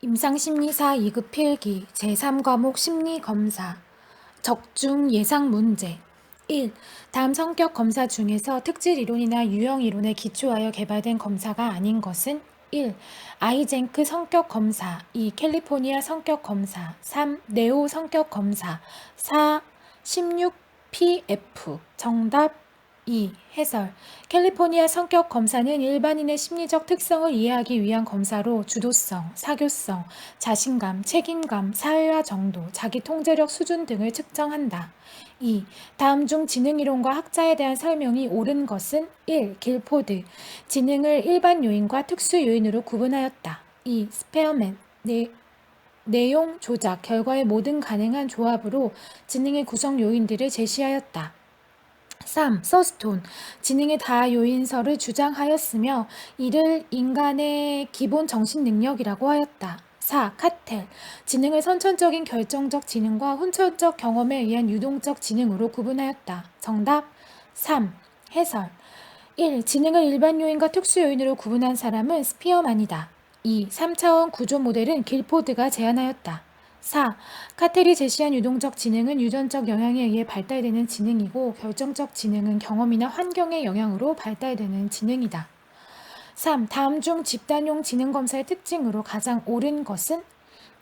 임상심리사 2급 필기 제3과목 심리검사 적중 예상 문제 1. 다음 성격 검사 중에서 특질 이론이나 유형 이론에 기초하여 개발된 검사가 아닌 것은 1. 아이젠크 성격 검사 2. 캘리포니아 성격 검사 3. 네오 성격 검사 4. 16PF 정답 2. 해설 캘리포니아 성격 검사는 일반인의 심리적 특성을 이해하기 위한 검사로 주도성, 사교성, 자신감, 책임감, 사회화 정도, 자기 통제력 수준 등을 측정한다. 2. 다음 중 지능이론과 학자에 대한 설명이 옳은 것은 1. 길포드 지능을 일반 요인과 특수 요인으로 구분하였다. 2. 스페어맨 네, 내용 조작 결과의 모든 가능한 조합으로 지능의 구성 요인들을 제시하였다. 3. 서스톤 지능의 다 요인설을 주장하였으며 이를 인간의 기본 정신 능력이라고 하였다. 4. 카텔 지능을 선천적인 결정적 지능과 혼천적 경험에 의한 유동적 지능으로 구분하였다. 정답 3. 해설 1. 지능을 일반 요인과 특수 요인으로 구분한 사람은 스피어만이다. 2. 3차원 구조 모델은 길포드가 제안하였다. 4. 카텔이 제시한 유동적 지능은 유전적 영향에 의해 발달되는 지능이고 결정적 지능은 경험이나 환경의 영향으로 발달되는 지능이다. 3. 다음 중 집단용 지능 검사의 특징으로 가장 옳은 것은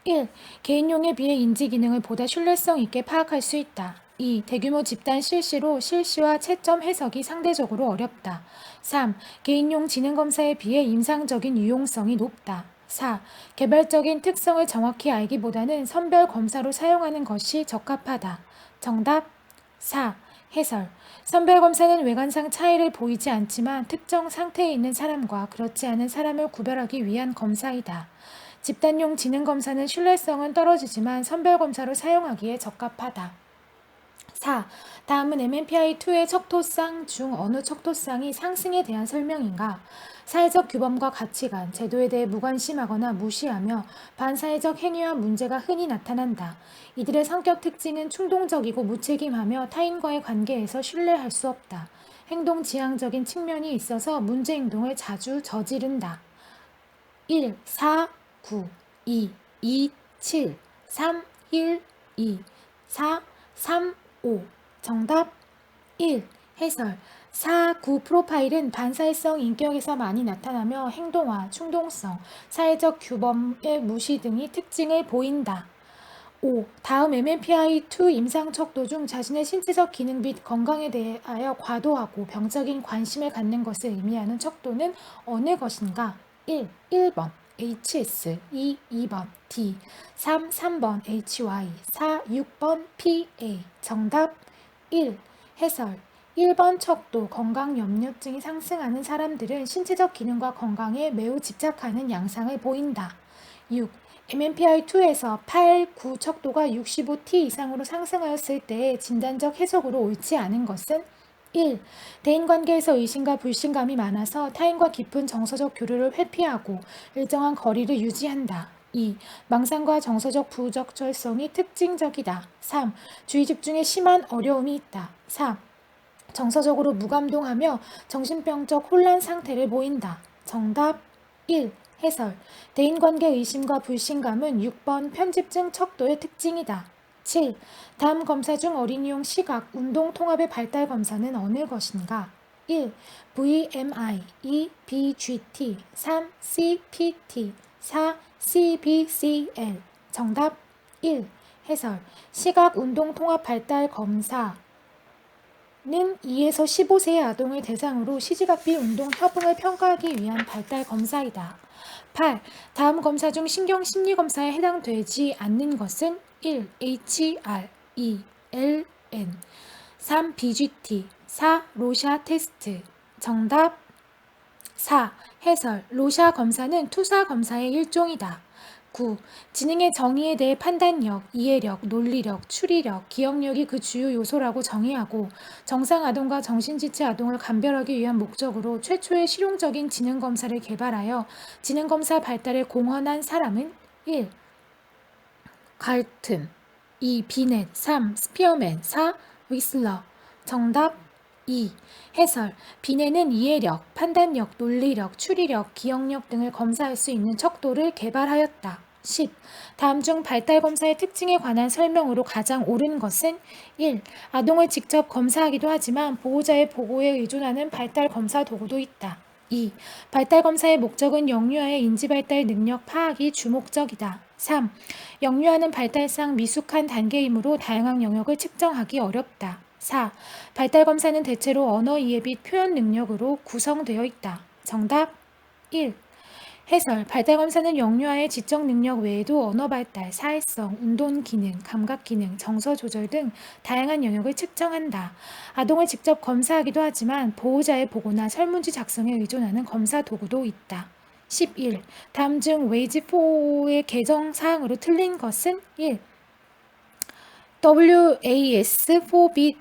1. 개인용에 비해 인지 기능을 보다 신뢰성 있게 파악할 수 있다. 2. 대규모 집단 실시로 실시와 채점 해석이 상대적으로 어렵다. 3. 개인용 지능 검사에 비해 임상적인 유용성이 높다. 4. 개별적인 특성을 정확히 알기보다는 선별 검사로 사용하는 것이 적합하다. 정답 4. 해설 선별 검사는 외관상 차이를 보이지 않지만 특정 상태에 있는 사람과 그렇지 않은 사람을 구별하기 위한 검사이다. 집단용 지능 검사는 신뢰성은 떨어지지만 선별 검사로 사용하기에 적합하다. 4. 다음은 MMPI-2의 척도상 중 어느 척도상이 상승에 대한 설명인가? 사회적 규범과 가치관, 제도에 대해 무관심하거나 무시하며 반사회적 행위와 문제가 흔히 나타난다. 이들의 성격 특징은 충동적이고 무책임하며 타인과의 관계에서 신뢰할 수 없다. 행동 지향적인 측면이 있어서 문제 행동을 자주 저지른다. 1, 4, 9, 2, 2, 7, 3, 1, 2, 4, 3, 5. 정답 1. 해설 4, 9 프로파일은 반사회성 인격에서 많이 나타나며 행동화, 충동성, 사회적 규범의 무시 등이 특징을 보인다. 5. 다음 MMPI-2 임상 척도 중 자신의 신체적 기능 및 건강에 대하여 과도하고 병적인 관심을 갖는 것을 의미하는 척도는 어느 것인가? 1. 1번 HS 2. 2번 D 3. 3번 HY 4. 6번 PA 정답 1. 해설 1번 척도 건강 염려증이 상승하는 사람들은 신체적 기능과 건강에 매우 집착하는 양상을 보인다. 6. MMPI-2에서 8, 9 척도가 65T 이상으로 상승하였을 때의 진단적 해석으로 옳지 않은 것은 1. 대인관계에서 의심과 불신감이 많아서 타인과 깊은 정서적 교류를 회피하고 일정한 거리를 유지한다. 2. 망상과 정서적 부적절성이 특징적이다. 3. 주의 집중에 심한 어려움이 있다. 4. 정서적으로 무감동하며 정신병적 혼란 상태를 보인다. 정답 1. 해설 대인관계 의심과 불신감은 6번 편집증 척도의 특징이다. 7. 다음 검사 중 어린이용 시각, 운동 통합의 발달 검사는 어느 것인가? 1. VMI 2. BGT 3. CPT 4. CBCL 정답 1. 해설 시각 운동 통합 발달 검사 는 2에서 15세의 아동을 대상으로 시지각비 운동 협응을 평가하기 위한 발달 검사이다. 8. 다음 검사 중 신경 심리 검사에 해당되지 않는 것은 1. HR 2. LN 3. BGT 4. 로샤 테스트 정답 4. 해설 로샤 검사는 투사 검사의 일종이다. 9. 지능의 정의에 대해 판단력, 이해력, 논리력, 추리력, 기억력이 그 주요 요소라고 정의하고 정상 아동과 정신지체 아동을 감별하기 위한 목적으로 최초의 실용적인 지능 검사를 개발하여 지능 검사 발달에 공헌한 사람은 1. 갈튼 2. 비넷 3. 스피어맨 4. 위슬러 정답 2. 해설 비넷은 이해력, 판단력, 논리력, 추리력, 기억력 등을 검사할 수 있는 척도를 개발하였다. 10. 다음 중 발달 검사의 특징에 관한 설명으로 가장 옳은 것은 1. 아동을 직접 검사하기도 하지만 보호자의 보고에 의존하는 발달 검사 도구도 있다. 2. 발달 검사의 목적은 영유아의 인지 발달 능력 파악이 주목적이다. 3. 영유아는 발달상 미숙한 단계이므로 다양한 영역을 측정하기 어렵다. 4. 발달 검사는 대체로 언어 이해 및 표현 능력으로 구성되어 있다. 정답 1. 해설 발달 검사는 영유아의 지적 능력 외에도 언어 발달, 사회성, 운동 기능, 감각 기능, 정서 조절 등 다양한 영역을 측정한다. 아동을 직접 검사하기도 하지만 보호자의 보고나 설문지 작성에 의존하는 검사 도구도 있다. 11. 다음 중 웨이지 4의 개정 사항으로 틀린 것은 1. WAS4비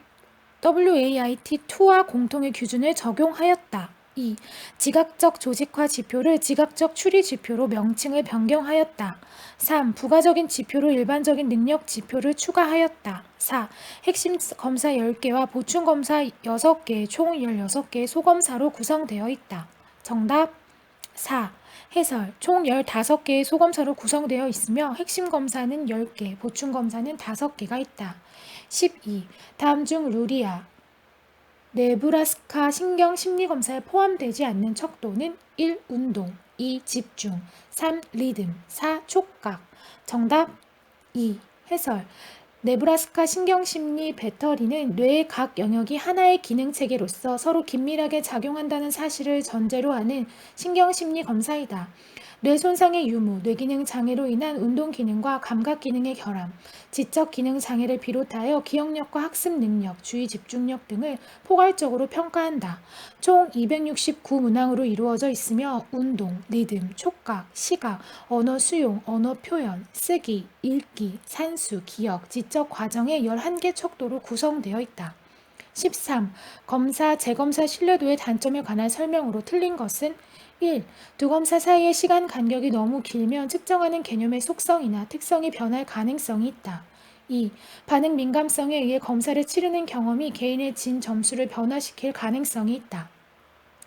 WAIT2와 공통의 기준을 적용하였다. 2. 지각적 조직화 지표를 지각적 추리 지표로 명칭을 변경하였다. 3. 부가적인 지표로 일반적인 능력 지표를 추가하였다. 4. 핵심 검사 10개와 보충 검사 6개, 총 16개의 소검사로 구성되어 있다. 정답 4. 해설 총 15개의 소검사로 구성되어 있으며 핵심 검사는 10개, 보충 검사는 5개가 있다. 12. 다음 중 루리아, 네브라스카 신경 심리 검사에 포함되지 않는 척도는 1. 운동 2. 집중 3. 리듬 4. 촉각 정답 2. 해설 네브라스카 신경심리 배터리는 뇌의 각 영역이 하나의 기능 체계로서 서로 긴밀하게 작용한다는 사실을 전제로 하는 신경심리 검사이다. 뇌 손상의 유무, 뇌기능 장애로 인한 운동 기능과 감각 기능의 결함, 지적 기능 장애를 비롯하여 기억력과 학습 능력, 주의 집중력 등을 포괄적으로 평가한다. 총 269 문항으로 이루어져 있으며 운동, 리듬, 촉각, 시각, 언어 수용, 언어 표현, 쓰기, 읽기, 산수, 기억, 지적 과정의 11개 척도로 구성되어 있다. 13. 검사, 재검사 신뢰도의 단점에 관한 설명으로 틀린 것은 1. 두 검사 사이의 시간 간격이 너무 길면 측정하는 개념의 속성이나 특성이 변할 가능성이 있다. 2. 반응 민감성에 의해 검사를 치르는 경험이 개인의 진 점수를 변화시킬 가능성이 있다.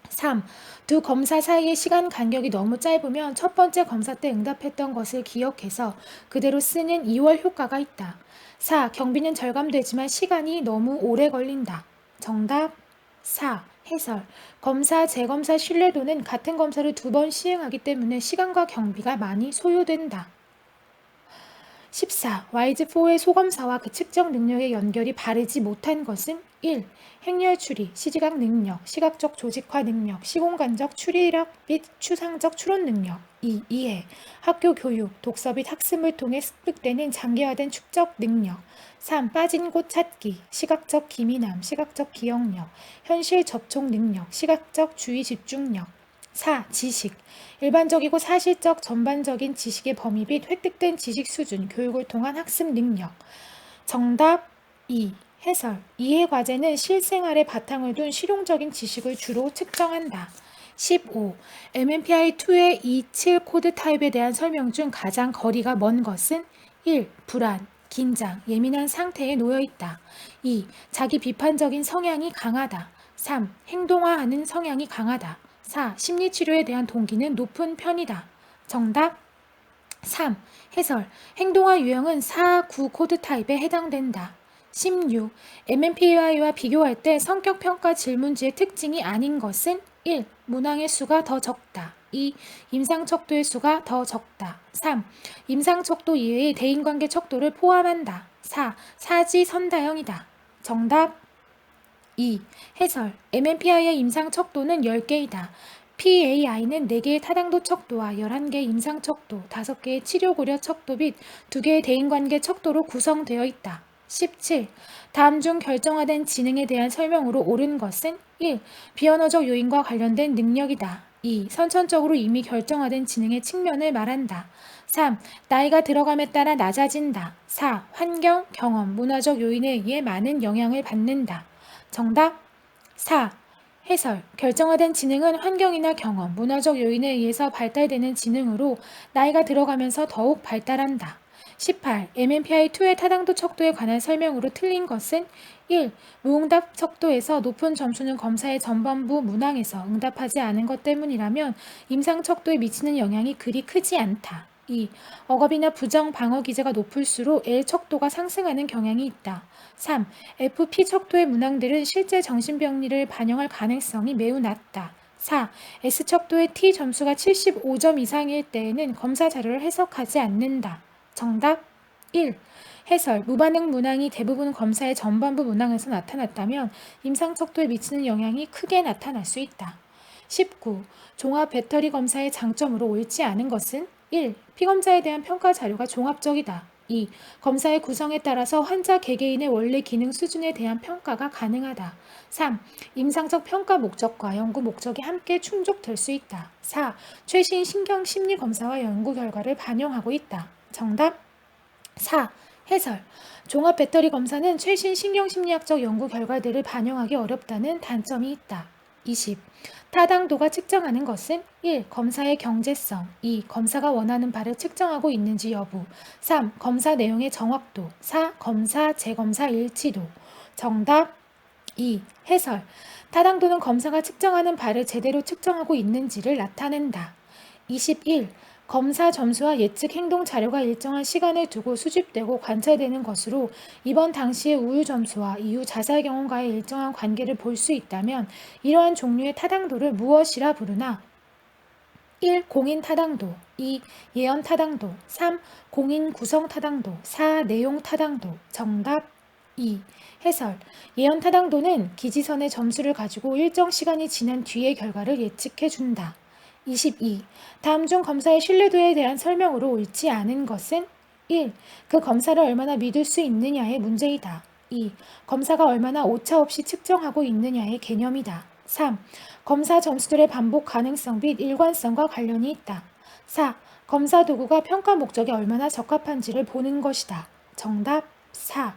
3. 두 검사 사이의 시간 간격이 너무 짧으면 첫 번째 검사 때 응답했던 것을 기억해서 그대로 쓰는 2월 효과가 있다. 4. 경비는 절감되지만 시간이 너무 오래 걸린다. 정답 4. 해설. 검사, 재검사 신뢰도는 같은 검사를 두 번 시행하기 때문에 시간과 경비가 많이 소요된다. 14. 와이즈4의 소검사와 그 측정 능력의 연결이 바르지 못한 것은 1. 행렬 추리, 시지각 능력, 시각적 조직화 능력, 시공간적 추리력 및 추상적 추론 능력 2. 이해, 학교 교육, 독서 및 학습을 통해 습득되는 장기화된 축적 능력 3. 빠진 곳 찾기, 시각적 기민함, 시각적 기억력, 현실 접촉 능력, 시각적 주의 집중력 4. 지식. 일반적이고 사실적 전반적인 지식의 범위 및 획득된 지식 수준, 교육을 통한 학습 능력. 정답 2. 해설. 이해 과제는 실생활에 바탕을 둔 실용적인 지식을 주로 측정한다. 15. MMPI-2의 27 코드 타입에 대한 설명 중 가장 거리가 먼 것은 1. 불안, 긴장, 예민한 상태에 놓여 있다. 2. 자기 비판적인 성향이 강하다. 3. 행동화하는 성향이 강하다. 4. 심리치료에 대한 동기는 높은 편이다. 정답 3. 해설. 행동화 유형은 4, 9 코드 타입에 해당된다. 16. MMPI와 비교할 때 성격 평가 질문지의 특징이 아닌 것은 1. 문항의 수가 더 적다. 2. 임상 척도의 수가 더 적다. 3. 임상 척도 이외의 대인관계 척도를 포함한다. 4. 사지 선다형이다. 정답 2. 해설. MMPI의 임상 척도는 10개이다. PAI는 4개의 타당도 척도와 11개의 임상 척도, 5개의 치료 고려 척도 및 2개의 대인관계 척도로 구성되어 있다. 17. 다음 중 결정화된 지능에 대한 설명으로 옳은 것은 1. 비언어적 요인과 관련된 능력이다. 2. 선천적으로 이미 결정화된 지능의 측면을 말한다. 3. 나이가 들어감에 따라 낮아진다. 4. 환경, 경험, 문화적 요인에 의해 많은 영향을 받는다. 정답 4. 해설. 결정화된 지능은 환경이나 경험, 문화적 요인에 의해서 발달되는 지능으로 나이가 들어가면서 더욱 발달한다. 18. MMPI-2의 타당도 척도에 관한 설명으로 틀린 것은 1. 무응답 척도에서 높은 점수는 검사의 전반부 문항에서 응답하지 않은 것 때문이라면 임상 척도에 미치는 영향이 그리 크지 않다. 2. 억압이나 부정 방어 기제가 높을수록 L 척도가 상승하는 경향이 있다. 3. FP 척도의 문항들은 실제 정신병리를 반영할 가능성이 매우 낮다. 4. S 척도의 T 점수가 75점 이상일 때에는 검사 자료를 해석하지 않는다. 정답 1. 해설, 무반응 문항이 대부분 검사의 전반부 문항에서 나타났다면 임상 척도에 미치는 영향이 크게 나타날 수 있다. 19. 종합 배터리 검사의 장점으로 옳지 않은 것은 1. 피검사에 대한 평가 자료가 종합적이다. 2. 검사의 구성에 따라서 환자 개개인의 원래 기능 수준에 대한 평가가 가능하다. 3. 임상적 평가 목적과 연구 목적이 함께 충족될 수 있다. 4. 최신 신경 심리 검사와 연구 결과를 반영하고 있다. 정답 4. 해설. 종합 배터리 검사는 최신 신경심리학적 연구 결과들을 반영하기 어렵다는 단점이 있다. 20. 타당도가 측정하는 것은 1. 검사의 경제성 2. 검사가 원하는 바를 측정하고 있는지 여부 3. 검사 내용의 정확도 4. 검사, 재검사 일치도 정답 2. 해설 타당도는 검사가 측정하는 바를 제대로 측정하고 있는지를 나타낸다. 21. 검사 점수와 예측 행동 자료가 일정한 시간을 두고 수집되고 관찰되는 것으로 이번 당시의 우유 점수와 이후 자살 경험과의 일정한 관계를 볼 수 있다면 이러한 종류의 타당도를 무엇이라 부르나? 1. 공인 타당도 2. 예언 타당도 3. 공인 구성 타당도 4. 내용 타당도 정답 2. 해설 예언 타당도는 기지선의 점수를 가지고 일정 시간이 지난 뒤의 결과를 예측해 준다. 22. 다음 중 검사의 신뢰도에 대한 설명으로 옳지 않은 것은 1. 그 검사를 얼마나 믿을 수 있느냐의 문제이다. 2. 검사가 얼마나 오차 없이 측정하고 있느냐의 개념이다. 3. 검사 점수들의 반복 가능성 및 일관성과 관련이 있다. 4. 검사 도구가 평가 목적에 얼마나 적합한지를 보는 것이다. 정답 4.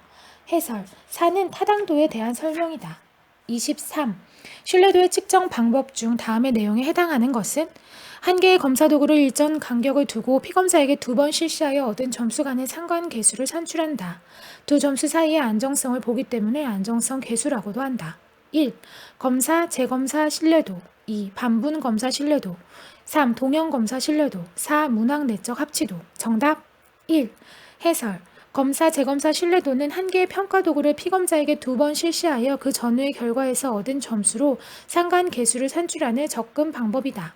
해설 4는 타당도에 대한 설명이다. 23. 신뢰도의 측정 방법 중 다음의 내용에 해당하는 것은 한 개의 검사 도구를 일정 간격을 두고 피검사에게 두 번 실시하여 얻은 점수 간의 상관 계수를 산출한다. 두 점수 사이의 안정성을 보기 때문에 안정성 계수라고도 한다. 1. 검사, 재검사 신뢰도 2. 반분 검사 신뢰도 3. 동형 검사 신뢰도 4. 문항 내적 합치도 정답 1. 해설 검사, 재검사 신뢰도는 한 개의 평가 도구를 피검사에게 두 번 실시하여 그 전후의 결과에서 얻은 점수로 상관 계수를 산출하는 접근 방법이다.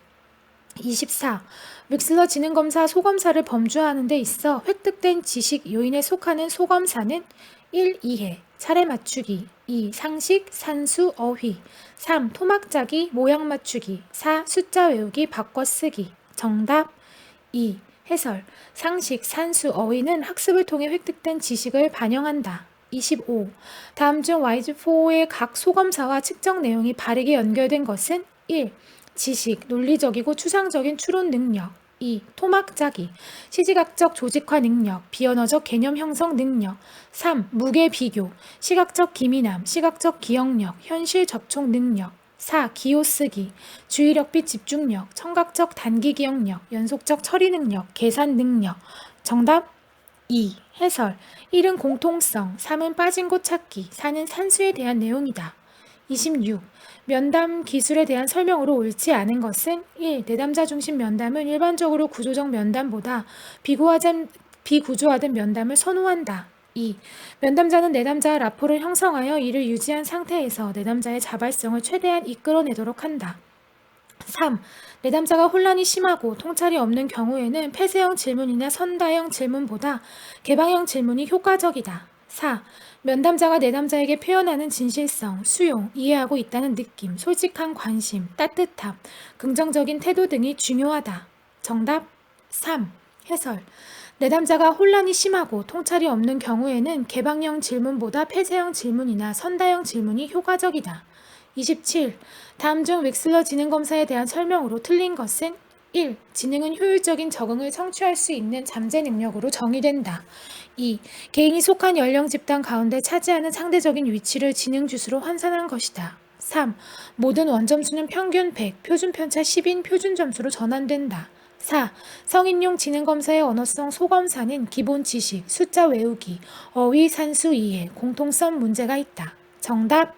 24. 윅슬러 지능검사 소검사를 범주하는 데 있어 획득된 지식 요인에 속하는 소검사는 1. 이해, 차례 맞추기 2. 상식, 산수, 어휘 3. 토막 짜기, 모양 맞추기 4. 숫자 외우기, 바꿔 쓰기 정답 2. 해설 상식, 산수, 어휘는 학습을 통해 획득된 지식을 반영한다. 25. 다음 중 와이즈4의 각 소검사와 측정 내용이 바르게 연결된 것은 1. 지식, 논리적이고 추상적인 추론 능력 2. 토막 짜기, 시지각적 조직화 능력, 비언어적 개념 형성 능력 3. 무게 비교, 시각적 기민함, 시각적 기억력, 현실 접촉 능력 4. 기호 쓰기, 주의력 및 집중력, 청각적 단기 기억력, 연속적 처리 능력, 계산 능력. 정답 2. 해설 1은 공통성, 3은 빠진 곳 찾기, 4는 산수에 대한 내용이다. 26. 면담 기술에 대한 설명으로 옳지 않은 것은 1. 내담자 중심 면담은 일반적으로 구조적 면담보다 비구하자, 비구조화된 면담을 선호한다. 2. 면담자는 내담자와 라포를 형성하여 이를 유지한 상태에서 내담자의 자발성을 최대한 이끌어내도록 한다. 3. 내담자가 혼란이 심하고 통찰이 없는 경우에는 폐쇄형 질문이나 선다형 질문보다 개방형 질문이 효과적이다. 4. 면담자가 내담자에게 표현하는 진실성, 수용, 이해하고 있다는 느낌, 솔직한 관심, 따뜻함, 긍정적인 태도 등이 중요하다. 정답 3. 해설 내담자가 혼란이 심하고 통찰이 없는 경우에는 개방형 질문보다 폐쇄형 질문이나 선다형 질문이 효과적이다. 27. 다음 중 웩슬러 지능검사에 대한 설명으로 틀린 것은 1. 지능은 효율적인 적응을 성취할 수 있는 잠재 능력으로 정의된다. 2. 개인이 속한 연령 집단 가운데 차지하는 상대적인 위치를 지능 주수로 환산한 것이다. 3. 모든 원점수는 평균 100, 표준 편차 10인 표준 점수로 전환된다. 4. 성인용 지능검사의 언어성 소검사는 기본 지식, 숫자 외우기, 어휘, 산수 이해, 공통성 문제가 있다. 정답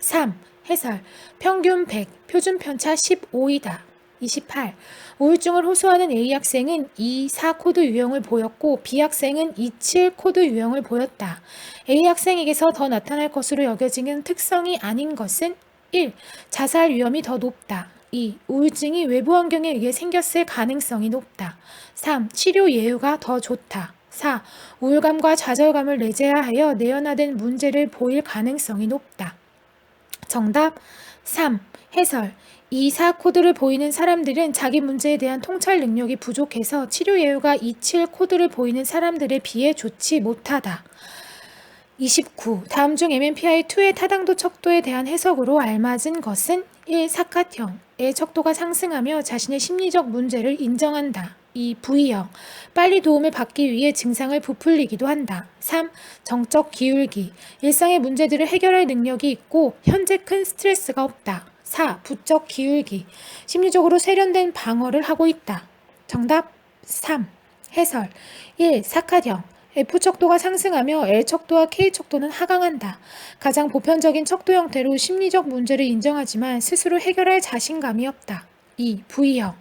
3. 해설 평균 100, 표준 편차 15이다. 28. 우울증을 호소하는 A 학생은 24 코드 유형을 보였고 B 학생은 27 코드 유형을 보였다. A 학생에게서 더 나타날 것으로 여겨지는 특성이 아닌 것은 1. 자살 위험이 더 높다. 2. 우울증이 외부 환경에 의해 생겼을 가능성이 높다. 3. 치료 예후가 더 좋다. 4. 우울감과 좌절감을 내재하여 내연화된 문제를 보일 가능성이 높다. 정답 3. 해설 24 코드를 보이는 사람들은 자기 문제에 대한 통찰 능력이 부족해서 치료 예후가 27 코드를 보이는 사람들에 비해 좋지 못하다. 29. 다음 중 MMPI-2의 타당도 척도에 대한 해석으로 알맞은 것은 1. 사카형 의 척도가 상승하며 자신의 심리적 문제를 인정한다. 2. V형. 빨리 도움을 받기 위해 증상을 부풀리기도 한다. 3. 정적 기울기. 일상의 문제들을 해결할 능력이 있고 현재 큰 스트레스가 없다. 4. 부적 기울기. 심리적으로 세련된 방어를 하고 있다. 정답 3. 해설 1. 사카형. F 척도가 상승하며 L 척도와 K 척도는 하강한다. 가장 보편적인 척도 형태로 심리적 문제를 인정하지만 스스로 해결할 자신감이 없다. 2. V형.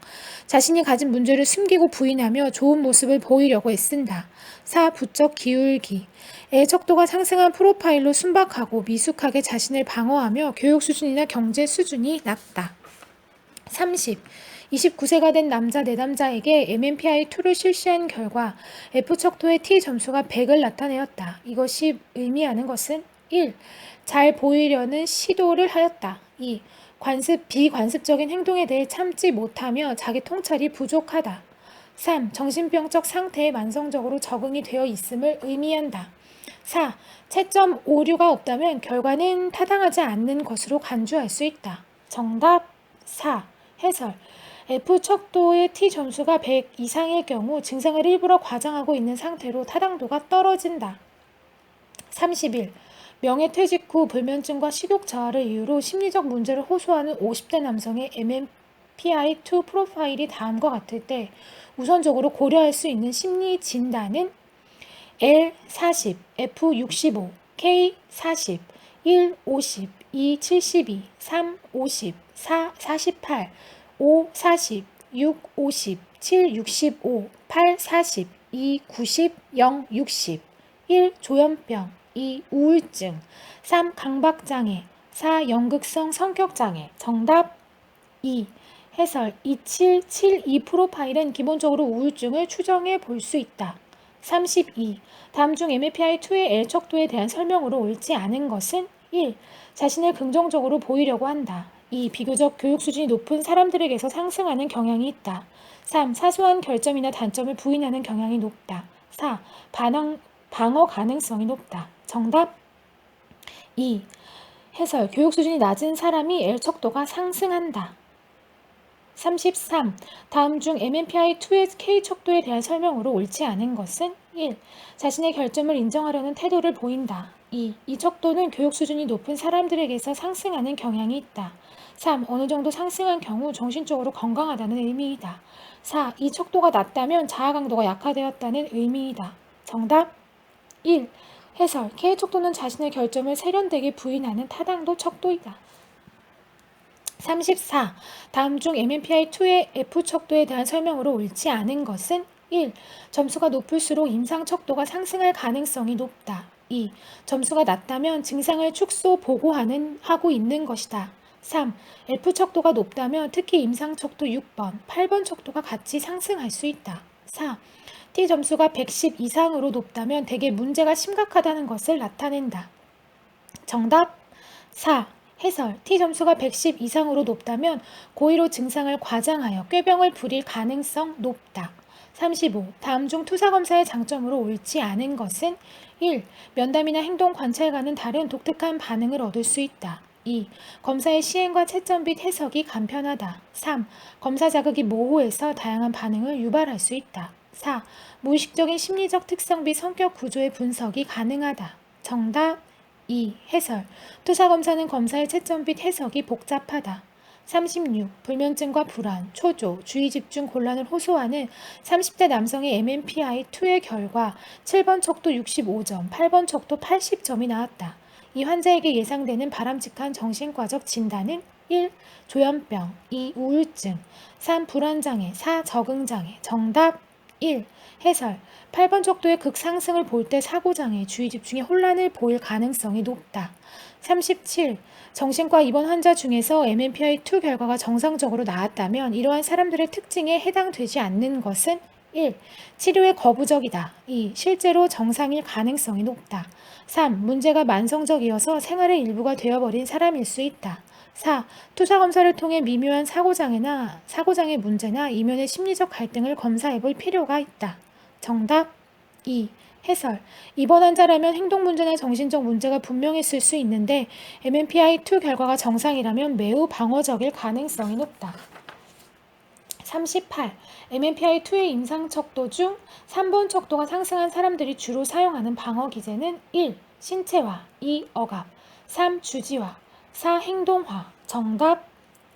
자신이 가진 문제를 숨기고 부인하며 좋은 모습을 보이려고 애쓴다. 4. 부적 기울기. 애 척도가 상승한 프로파일로 순박하고 미숙하게 자신을 방어하며 교육 수준이나 경제 수준이 낮다. 30. 29세가 된 남자 내담자에게 MMPI-2를 실시한 결과 F척도의 T 점수가 100을 나타내었다. 이것이 의미하는 것은 1. 잘 보이려는 시도를 하였다. 2. 관습, 비관습적인 행동에 대해 참지 못하며 자기 통찰이 부족하다. 3. 정신병적 상태에 만성적으로 적응이 되어 있음을 의미한다. 4. 채점 오류가 없다면 결과는 타당하지 않는 것으로 간주할 수 있다. 정답 4. 해설 F 척도의 T 점수가 100 이상일 경우 증상을 일부러 과장하고 있는 상태로 타당도가 떨어진다. 31. 명예퇴직 후 불면증과 식욕 저하를 이유로 심리적 문제를 호소하는 50대 남성의 MMPI-2 프로파일이 다음과 같을 때 우선적으로 고려할 수 있는 심리 진단은 L40, F65, K40, 1, 50, 2, 72, 3, 50, 4, 48, 5, 40, 6, 50, 7, 65, 8, 40, 2, 90, 0, 60, 1. 조현병 2. 우울증 3. 강박장애 4. 연극성 성격장애 정답 2. 해설 2772 프로파일은 기본적으로 우울증을 추정해 볼 수 있다. 32. 다음 중 MAPI-2의 L 척도에 대한 설명으로 옳지 않은 것은 1. 자신을 긍정적으로 보이려고 한다. 2. 비교적 교육 수준이 높은 사람들에게서 상승하는 경향이 있다. 3. 사소한 결점이나 단점을 부인하는 경향이 높다. 4. 반응, 방어 가능성이 높다. 정답 2. 해설 교육 수준이 낮은 사람이 L 척도가 상승한다. 33. 다음 중 MMPI-2의 K 척도에 대한 설명으로 옳지 않은 것은 1. 자신의 결점을 인정하려는 태도를 보인다. 2. 이 척도는 교육 수준이 높은 사람들에게서 상승하는 경향이 있다. 3. 어느 정도 상승한 경우 정신적으로 건강하다는 의미이다. 4. 이 척도가 낮다면 자아 강도가 약화되었다는 의미이다. 정답 1. 해설 K 척도는 자신의 결점을 세련되게 부인하는 타당도 척도이다. 34. 다음 중 MMPI-2의 F 척도에 대한 설명으로 옳지 않은 것은 1. 점수가 높을수록 임상 척도가 상승할 가능성이 높다. 2. 점수가 낮다면 증상을 축소 보고하는 하고 있는 것이다. 3. F 척도가 높다면 특히 임상 척도 6번, 8번 척도가 같이 상승할 수 있다. 4. T 점수가 110 이상으로 높다면 대개 문제가 심각하다는 것을 나타낸다. 정답 4. 해설 T 점수가 110 이상으로 높다면 고의로 증상을 과장하여 꾀병을 부릴 가능성 높다. 35. 다음 중 투사 검사의 장점으로 옳지 않은 것은 1. 면담이나 행동 관찰과는 다른 독특한 반응을 얻을 수 있다. 2. 검사의 시행과 채점 및 해석이 간편하다. 3. 검사 자극이 모호해서 다양한 반응을 유발할 수 있다. 4. 무의식적인 심리적 특성 및 성격 구조의 분석이 가능하다. 정답 2. 해설. 투사 검사는 검사의 채점 및 해석이 복잡하다. 36. 불면증과 불안, 초조, 주의 집중 곤란을 호소하는 30대 남성의 MMPI-2의 결과 7번 척도 65점, 8번 척도 80점이 나왔다. 이 환자에게 예상되는 바람직한 정신과적 진단은 1. 조현병 2. 우울증 3. 불안장애 4. 적응장애 정답 1. 해설 8번 척도의 극상승을 볼 때 사고장애, 주의 집중에 혼란을 보일 가능성이 높다. 37. 정신과 입원 환자 중에서 MMPI-2 결과가 정상적으로 나왔다면 이러한 사람들의 특징에 해당되지 않는 것은 1. 치료에 거부적이다. 2. 실제로 정상일 가능성이 높다. 3. 문제가 만성적이어서 생활의 일부가 되어버린 사람일 수 있다. 4. 투자 검사를 통해 미묘한 사고장애나 사고장애 문제나 이면의 심리적 갈등을 검사해 볼 필요가 있다. 정답 2. 해설. 입원 환자라면 행동 문제나 정신적 문제가 분명했을 수 있는데 MMPI-2 결과가 정상이라면 매우 방어적일 가능성이 높다. 38. MMPI-2의 임상 척도 중 3번 척도가 상승한 사람들이 주로 사용하는 방어 기제는 1. 신체화 2. 억압 3. 주지화 4. 행동화 정답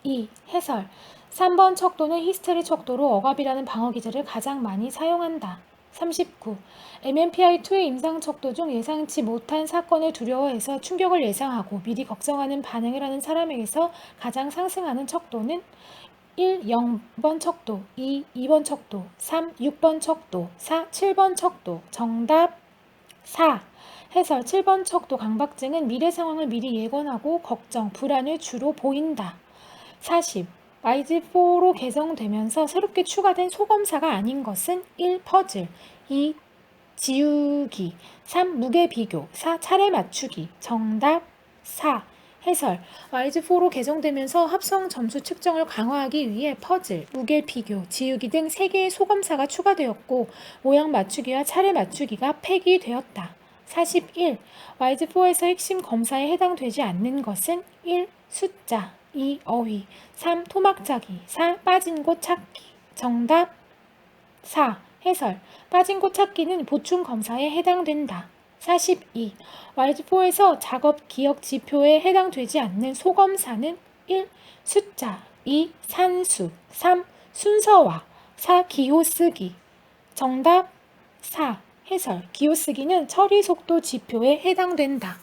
2. 해설 3번 척도는 히스테리 척도로 억압이라는 방어 기제를 가장 많이 사용한다. 39. MMPI-2의 임상 척도 중 예상치 못한 사건을 두려워해서 충격을 예상하고 미리 걱정하는 반응을 하는 사람에게서 가장 상승하는 척도는 1. 0번 척도 2. 2번 척도 3. 6번 척도 4. 7번 척도 정답 4. 해설 7번 척도 강박증은 미래 상황을 미리 예견하고 걱정, 불안을 주로 보인다. 40. YG4로 개정되면서 새롭게 추가된 소검사가 아닌 것은 1. 퍼즐 2. 지우기 3. 무게 비교 4. 차례 맞추기 정답 4. 해설 YG4로 개정되면서 합성 점수 측정을 강화하기 위해 퍼즐, 무게 비교, 지우기 등 3개의 소검사가 추가되었고 모양 맞추기와 차례 맞추기가 폐기되었다. 41. YG4에서 핵심 검사에 해당되지 않는 것은 1. 숫자 2. 어휘 3. 토막짜기 4. 빠진 곳 찾기 정답 4. 해설 빠진 곳 찾기는 보충 검사에 해당된다. 42. YG4에서 작업 기억 지표에 해당되지 않는 소검사는 1. 숫자 2. 산수 3. 순서화 4. 기호 쓰기 정답 4. 해설 기호 쓰기는 처리 속도 지표에 해당된다.